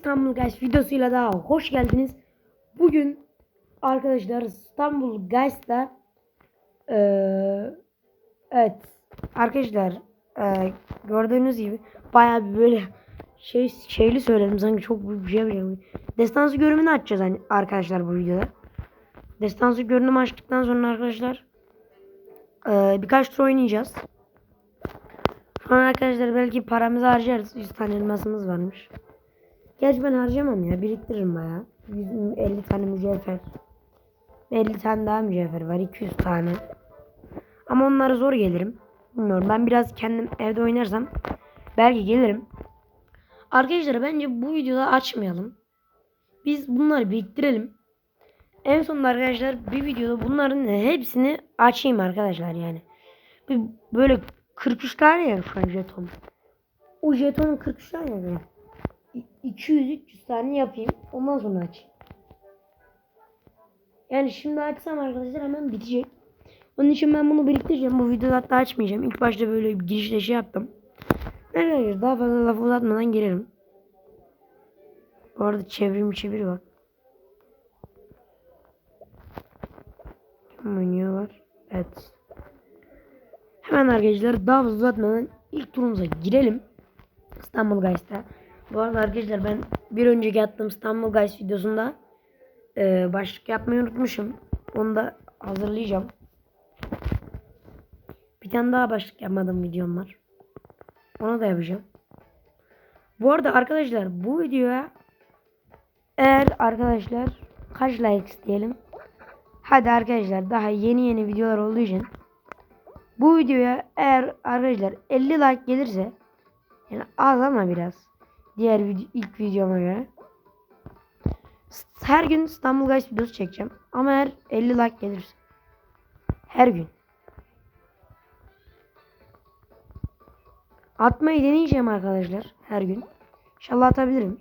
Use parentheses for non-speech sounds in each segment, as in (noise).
İstanbul Guys videosuyla daha hoş geldiniz. Bugün arkadaşlar İstanbul Guys'ta eee evet arkadaşlar eee, gördüğünüz gibi bayağı bir böyle şey şeyli söyledim sanki çok büyük bir şey yapacağım. Destansı görünümünü açacağız hani arkadaşlar bu videoda. Destansı görünüm açtıktan sonra arkadaşlar eee, birkaç tur oynayacağız. Sonra arkadaşlar belki paramızı harcarız. 100 tane elmasımız varmış. Gerçi ben harcamam ya. Biriktiririm bayağı. 150 tane mücevher. 50 tane daha mücevher var. 200 tane. Ama onlara zor gelirim. Bilmiyorum. Ben biraz kendim evde oynarsam belki gelirim. Arkadaşlar bence bu videoda açmayalım. Biz bunları biriktirelim. En sonunda arkadaşlar bir videoda bunların hepsini açayım arkadaşlar yani. Böyle 43 tane ya şu an jeton. O jetonun 43 tane ya. 200-300 tane yapayım. Ondan sonra açayım. Yani şimdi açsam arkadaşlar hemen bitecek. Onun için ben bunu biriktireceğim. Bu videoda hatta açmayacağım. İlk başta böyle bir girişte şey yaptım. Arkadaşlar daha fazla lafı uzatmadan girelim. Bu arada çevrim çevir var. Kim oynuyorlar? Evet. Hemen arkadaşlar daha fazla uzatmadan ilk turumuza girelim. İstanbul Guys'ta. Bu arada arkadaşlar ben bir önceki attığım İstanbul Guys videosunda e, başlık yapmayı unutmuşum. Onu da hazırlayacağım. Bir tane daha başlık yapmadığım videom var. Onu da yapacağım. Bu arada arkadaşlar bu videoya eğer arkadaşlar kaç like isteyelim? Hadi arkadaşlar daha yeni yeni videolar olduğu için bu videoya eğer arkadaşlar 50 like gelirse yani az ama biraz diğer video, ilk videoma göre. Her gün İstanbul Guys videosu çekeceğim. Ama eğer 50 like gelirse. Her gün. Atmayı deneyeceğim arkadaşlar her gün. İnşallah atabilirim.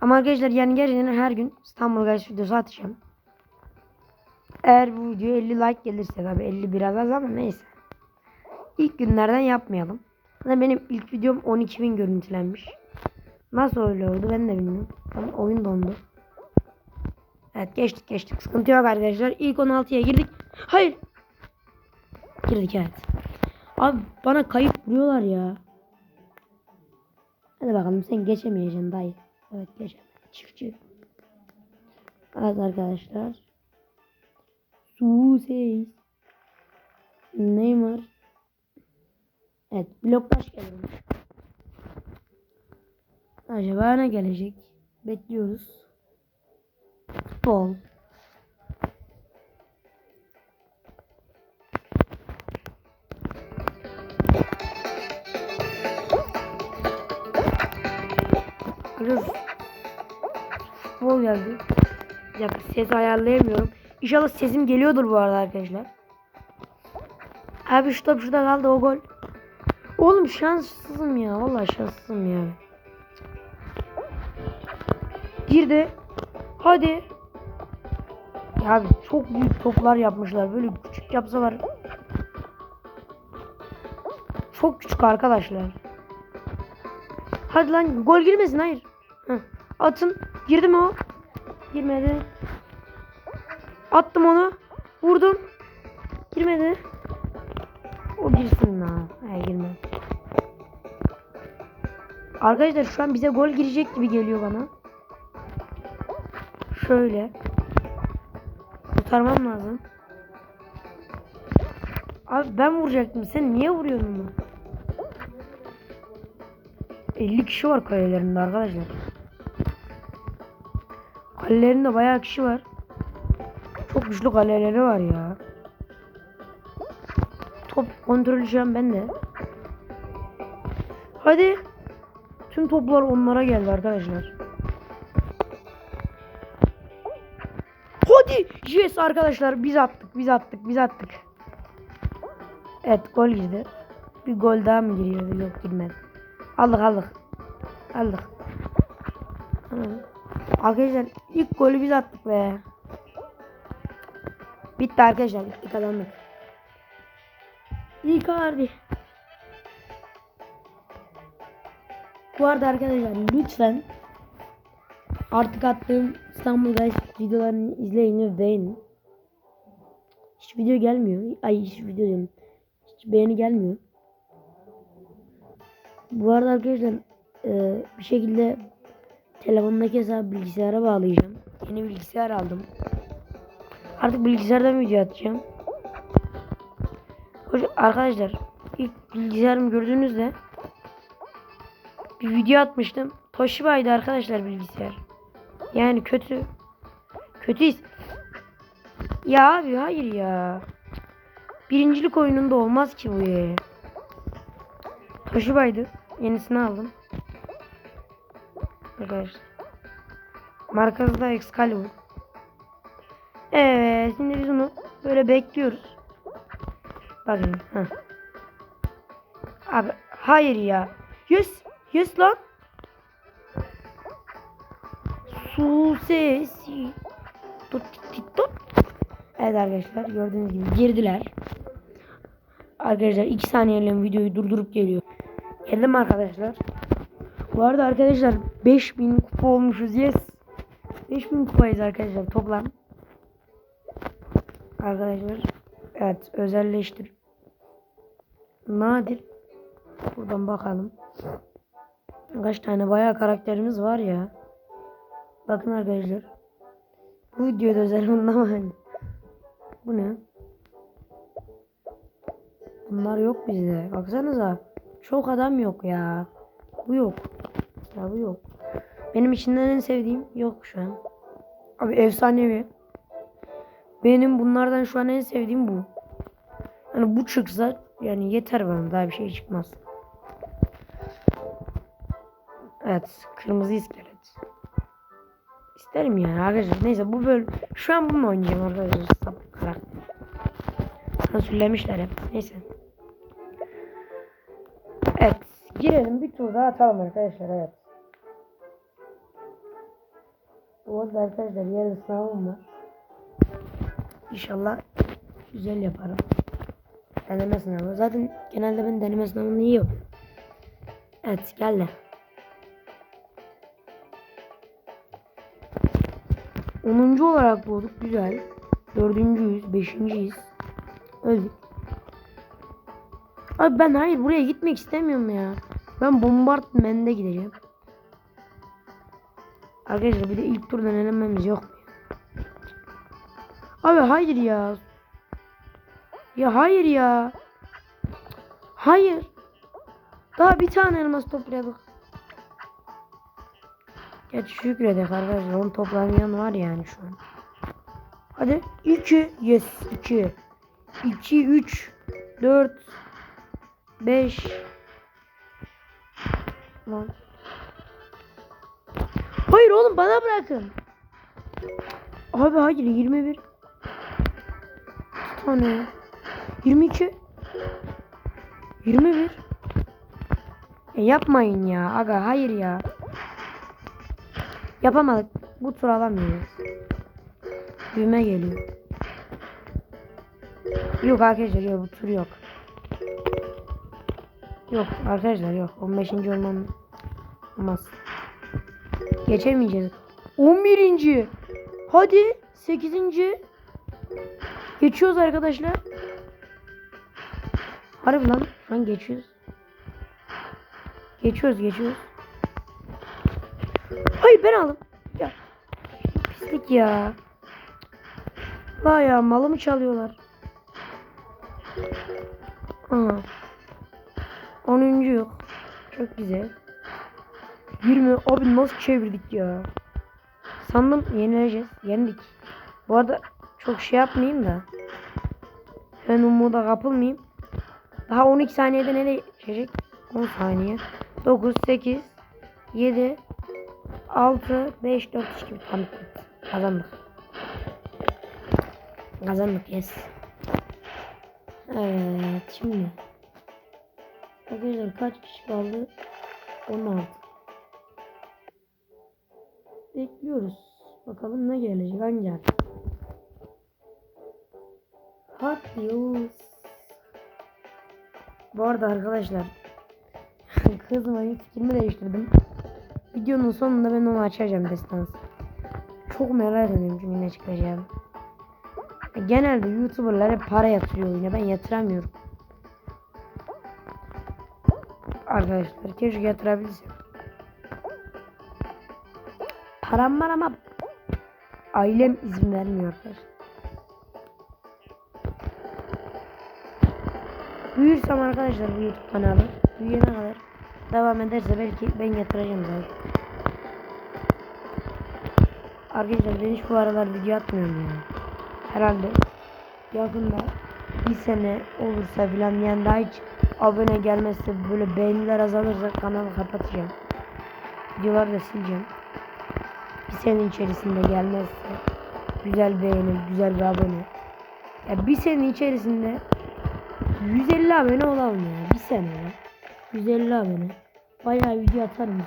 Ama arkadaşlar yani gerçekten her gün İstanbul Guys videosu atacağım. Eğer bu video 50 like gelirse tabi 50 biraz az ama neyse. İlk günlerden yapmayalım. Zaten benim ilk videom 12.000 görüntülenmiş. Nasıl öyle oldu ben de bilmiyorum. Ama oyun dondu. Evet geçtik geçtik. Sıkıntı yok arkadaşlar. İlk 16'ya girdik. Hayır. Girdik evet. Abi bana kayıp vuruyorlar ya. Hadi bakalım sen geçemeyeceksin dayı. Evet geçemedi. Çiftçi. Evet arkadaşlar. Suseyiz. Neymar. Evet bloktaş geliyormuş. Acaba ne gelecek? Bekliyoruz. Futbol. Görüyoruz. Futbol geldi. Dakika ses ayarlayamıyorum. İnşallah sesim geliyordur bu arada arkadaşlar. Abi şu top şurada kaldı o gol. Oğlum şanssızım ya. Vallahi şanssızım ya. Girdi. Hadi. Ya abi çok büyük toplar yapmışlar. Böyle küçük yapsalar. Çok küçük arkadaşlar. Hadi lan gol girmesin hayır. Heh. Atın. Girdi mi o? Girmedi. Attım onu. Vurdum. Girmedi. O girsin lan. Hayır girmedi. Arkadaşlar şu an bize gol girecek gibi geliyor bana. Şöyle. Kurtarmam lazım. Abi ben vuracaktım. Sen niye vuruyorsun bunu? 50 kişi var kalelerinde arkadaşlar. Kalelerinde bayağı kişi var. Çok güçlü kaleleri var ya. Top kontrolü şu an bende. Hadi. Tüm toplar onlara geldi arkadaşlar. Hadi. Yes arkadaşlar biz attık biz attık biz attık. Evet gol girdi. Bir gol daha mı giriyordu? Yok girmedi. Aldık aldık. Aldık. Arkadaşlar ilk golü biz attık be. Bitti arkadaşlar. Bitti kazandık. Icardi. Bu arada arkadaşlar lütfen artık attığım İstanbul Guys videolarını izleyin ve beğenin. Hiç video gelmiyor. Ay hiç video diyorum. Hiç beğeni gelmiyor. Bu arada arkadaşlar e, bir şekilde telefondaki hesabı bilgisayara bağlayacağım. Yeni bilgisayar aldım. Artık bilgisayardan video atacağım. Arkadaşlar ilk bilgisayarımı gördüğünüzde bir video atmıştım. Toshiba'ydı arkadaşlar bilgisayar. Yani kötü. Kötüyüz. Ya abi hayır ya. Birincilik oyununda olmaz ki bu ya. Toshiba'ydı. Yenisini aldım. Arkadaşlar. Markası da Excalibur. Evet şimdi biz onu böyle bekliyoruz. Bakın. Heh. Abi hayır ya. Yes. Yes lan. Su sesi. Tut tut. Evet arkadaşlar gördüğünüz gibi girdiler. Arkadaşlar 2 saniyeyle videoyu durdurup geliyor. Geldim arkadaşlar. Bu arada arkadaşlar 5000 kupa olmuşuz yes. 5000 kupayız arkadaşlar toplam. Arkadaşlar evet özelleştir. Nadir. Buradan bakalım. Kaç tane bayağı karakterimiz var ya. Bakın arkadaşlar. Bu videoda özel bundan Bu ne? Bunlar yok bizde. Baksanıza. Çok adam yok ya. Bu yok. Ya bu yok. Benim içinden en sevdiğim yok şu an. Abi efsanevi. Benim bunlardan şu an en sevdiğim bu. Hani bu çıksa yani yeter bana daha bir şey çıkmaz. Evet kırmızı iskelet. İsterim yani arkadaşlar. Neyse bu bölüm şu an bununla oynayacağım arkadaşlar. Sapık karakter. Sansürlemişler hep. Neyse. Evet. Girelim bir tur daha atalım arkadaşlar. Evet. Bu arada arkadaşlar yarın sınavım var. İnşallah güzel yaparım. Deneme sınavı. Zaten genelde ben deneme sınavını iyi yapıyorum. Evet geldi. 10. olarak doğduk. Güzel. 4.yüz. 5.yiz. Öldük. Abi ben hayır buraya gitmek istemiyorum ya. Ben Bombardment'e gideceğim. Arkadaşlar bir de ilk turdan elememiz yok? Abi hayır ya. Ya hayır ya. Hayır. Daha bir tane elmas topladık. Geç şükredek arkadaşlar. Onu toplamayan var yani şu an. Hadi 2 yes 2 2 3 4 5 Lan. Hayır oğlum bana bırakın. Abi hayır 21 2 tane 22 21 e yapmayın ya aga hayır ya Yapamadık. Bu tur alamıyoruz. Düğme geliyor. Yok arkadaşlar yok bu tur yok. Yok arkadaşlar yok. 15. olmam olmaz. Geçemeyeceğiz. 11. Hadi 8. Geçiyoruz arkadaşlar. Harbi lan şu an geçiyoruz. Geçiyoruz geçiyoruz. Hayır ben aldım. Ya. Pislik ya. La ya malımı çalıyorlar. Aha. 10. yok. Çok güzel. 20. Abi nasıl çevirdik ya. Sandım yenileceğiz. Yendik. Bu arada çok şey yapmayayım da. Ben umuda kapılmayayım. Daha 12 saniyede nereye geçecek? 10 saniye. 9, 8, 7, 6, 5, 4, 2 bir tam kazandık. Kazandık yes. Evet şimdi. Arkadaşlar kaç kişi kaldı? 16. Bekliyoruz. Bakalım ne gelecek hangi harf? Hot Wheels. Bu arada arkadaşlar (laughs) kızmayın fikrimi değiştirdim. Videonun sonunda ben onu açacağım destans. Çok merak ediyorum çünkü ne çıkacağını. Genelde YouTuber'lar hep para yatırıyor oyuna. Ben yatıramıyorum. Arkadaşlar keşke yatırabilsem. Param var ama ailem izin vermiyor arkadaşlar. Büyürsem arkadaşlar bu YouTube kanalı büyüyene kadar devam ederse belki ben yatıracağım zaten. Arkadaşlar ben hiç bu aralar video atmıyorum yani. Herhalde yakında bir sene olursa filan yani daha hiç abone gelmezse böyle beğeniler azalırsa kanalı kapatacağım. Videoları da sileceğim. Bir sene içerisinde gelmezse güzel beğeni, güzel bir abone. Ya bir sene içerisinde 150 abone olalım ya. Bir sene ya. 150 abone. Bayağı video atarım.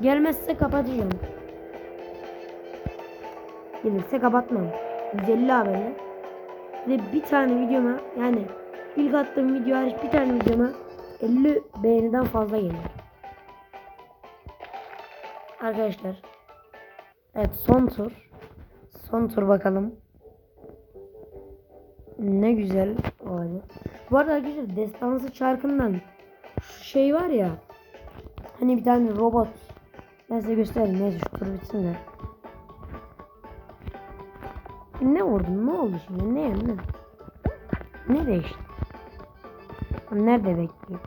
Gelmezse kapatacağım. Gelirse kapatmam. 150 abone. Ve bir tane videoma yani ilk attığım video hariç bir tane videoma 50 beğeniden fazla gelir. Arkadaşlar. Evet son tur. Son tur bakalım. Ne güzel oldu. Bu arada arkadaşlar destansı çarkından şu şey var ya. Hani bir tane robot. Ben size göstereyim. Neyse şu tur bitsin de. Ne vurdun? Ne oldu şimdi? Ne ne? Ne değişti? Nerede bekliyor?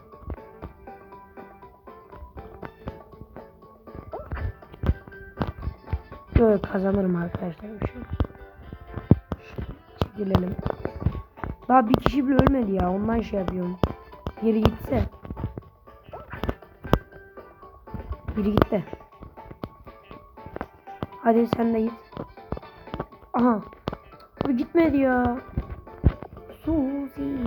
Böyle kazanırım arkadaşlar. Şu. Çekilelim. Daha bir kişi bile ölmedi ya. Ondan şey yapıyorum. Biri gitse. Biri gitti. Hadi sen de git. Aha. Bu gitmedi ya. Suzi.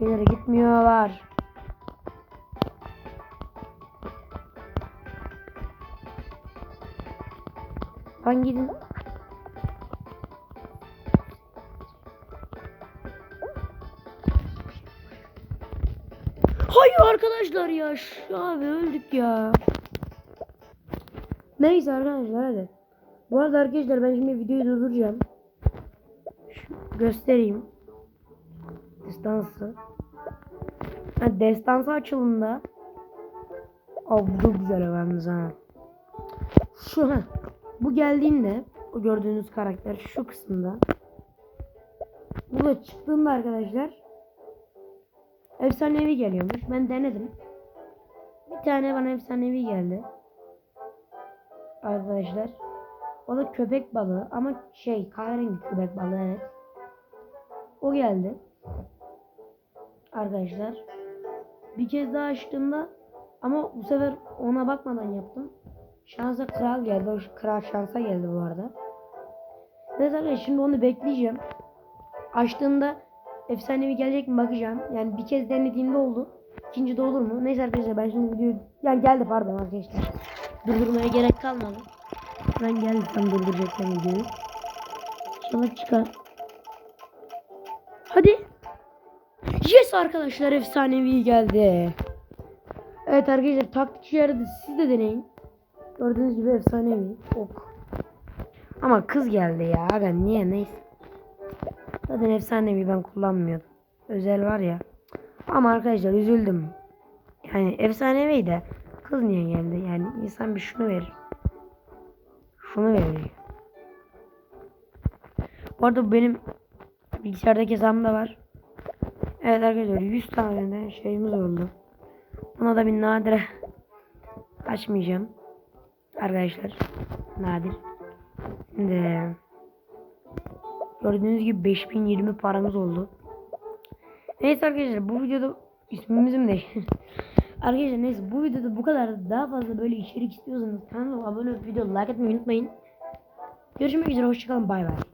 İleri gitmiyorlar. Lan gidin. Arkadaşlar ya. Abi öldük ya. Neyse arkadaşlar hadi. Bu arada arkadaşlar ben şimdi videoyu durduracağım. Şu göstereyim. Destansı. Ha, destansı açılımda. Çok güzel efendimiz ha. Şu ha. Bu geldiğinde o gördüğünüz karakter şu kısımda. Bu da çıktığında arkadaşlar efsanevi geliyormuş. Ben denedim. Bir tane bana efsanevi geldi. Arkadaşlar. O da köpek balığı ama şey kahverengi köpek balığı evet. O geldi. Arkadaşlar. Bir kez daha açtığımda ama bu sefer ona bakmadan yaptım. Şansa kral geldi. O kral şansa geldi bu arada. Evet arkadaşlar şimdi onu bekleyeceğim. Açtığımda efsanevi gelecek mi bakacağım. Yani bir kez denediğimde oldu. İkinci de olur mu? Neyse arkadaşlar ben şimdi videoyu... Yani geldi pardon arkadaşlar. Durdurmaya gerek kalmadı. Ben geldim tam durduracaktım videoyu. İnşallah çıkar. Hadi. Yes arkadaşlar efsanevi geldi. Evet arkadaşlar taktik işe yaradı. Siz de deneyin. Gördüğünüz gibi efsanevi. Ok. Ama kız geldi ya. Ben niye neyse. Zaten efsanevi ben kullanmıyordum. Özel var ya. Ama arkadaşlar üzüldüm. Yani efsanevi de kız niye geldi? Yani insan bir şunu verir. Şunu verir. Bu arada benim bilgisayardaki hesabımda var. Evet arkadaşlar 100 tane de şeyimiz oldu. Buna da bir nadire açmayacağım. Arkadaşlar nadir. Şimdi gördüğünüz gibi 5020 paramız oldu. Neyse arkadaşlar bu videoda ismimizi mi? (laughs) Arkadaşlar neyse bu videoda bu kadar. Daha fazla böyle içerik istiyorsanız kanalıma abone olup video like atmayı unutmayın. Görüşmek üzere hoşçakalın bay bay.